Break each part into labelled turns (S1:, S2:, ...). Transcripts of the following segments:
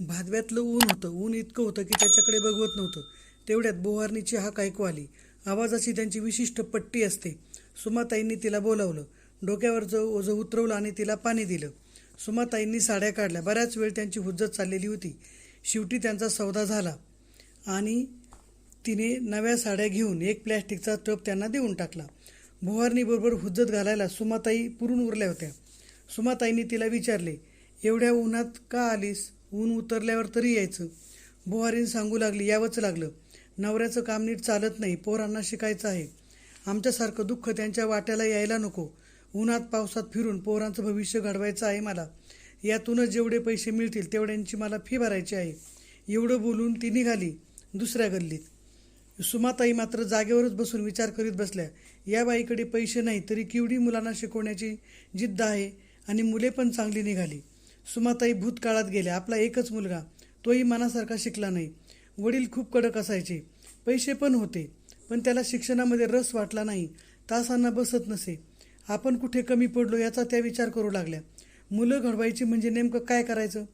S1: भादव्यातलं ऊन होतं. ऊन इतकं होतं की त्याच्याकडे बघवत नव्हतं. तेवढ्यात बोहारणीची हाक ऐकू आली. आवाजाची त्यांची विशिष्ट पट्टी असते. सुमाताईंनी तिला बोलावलं. डोक्यावरचं ओझं उतरवलं आणि तिला पाणी दिलं. सुमाताईंनी साड्या काढल्या. बऱ्याच वेळ त्यांची हुज्जत चाललेली होती. शेवटी त्यांचा सौदा झाला. आणि तिने नव्या साड्या घेऊन एक प्लॅस्टिकचा टप त्यांना देऊन टाकला. भुवारणीबरोबर हुज्जत घालायला सुमाताई पुरून उरल्या होत्या. सुमाताईंनी तिला विचारले एवढ्या उन्हात का आलीस? ऊन उतरल्यावर तरी यायचं. बोहारीन सांगू लागली यावंच लागलं. नवऱ्याचं काम नीट चालत नाही पोरांना शिकायचं आहे. आमच्यासारखं दुःख त्यांच्या वाट्याला यायला नको. उन्हात पावसात फिरून पोरांचं भविष्य घडवायचं आहे मला. यातूनच जेवढे पैसे मिळतील तेवढ्यांची मला फी भरायची आहे. एवढं बोलून ती निघाली दुसऱ्या गल्लीत. सुमाताई मात्र जागेवरच बसून विचार करीत बसल्या. या बाईकडे पैसे नाही तरी केवढी मुलांना शिकवण्याची जिद्द आहे आणि मुले पण चांगली निघाली. सुमाताई भूतकाळात गेल्या. आपला एकच मुलगा. तोही मनासारखा शिकला नाही. वडील खूप कडक असायचे. पैसे पण होते पण त्याला शिक्षणामध्ये रस वाटला नाही. तासांना बसत नसे. आपण कुठे कमी पडलो याचा त्या विचार करू लागल्या. मुलं घडवायची म्हणजे नेमकं काय करायचं?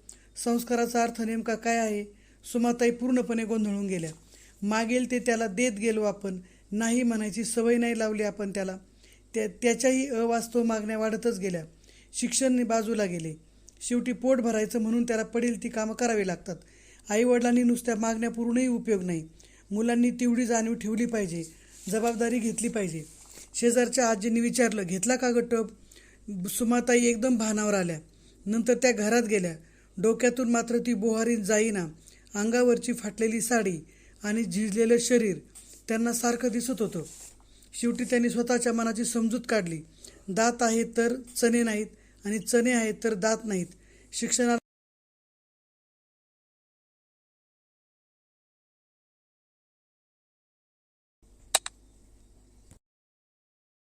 S1: संस्काराचा अर्थ नेमका काय आहे? सुमाताई पूर्णपणे गोंधळून गेल्या. मागेल ते त्याला देत गेलो आपण. नाही म्हणायची सवय नाही लावली आपण त्याला. त्या त्याच्याही अवास्तव मागण्या वाढतच गेल्या. शिक्षण बाजूला गेले. शेवटी पोट भरायचं म्हणून त्याला पडेल ती कामं करावी लागतात. आईवडिलांनी नुसत्या मागण्या पूर्णही उपयोग नाही. मुलांनी तेवढी जाणीव ठेवली पाहिजे जबाबदारी घेतली पाहिजे. शेजारच्या आजींनी विचारलं घेतला का गटप टप सुमाताई एकदम भानावर आल्या. नंतर त्या घरात गेल्या. डोक्यातून मात्र ती बोहारी जाईना. अंगावरची फाटलेली साडी आणि झिजलेलं शरीर त्यांना सारखं दिसत होतं. शेवटी त्यांनी स्वतःच्या मनाची समजूत काढली. दात आहेत तर चणे नाहीत. आणि चणे आहेत तर दात नाहीत. शिक्षणाला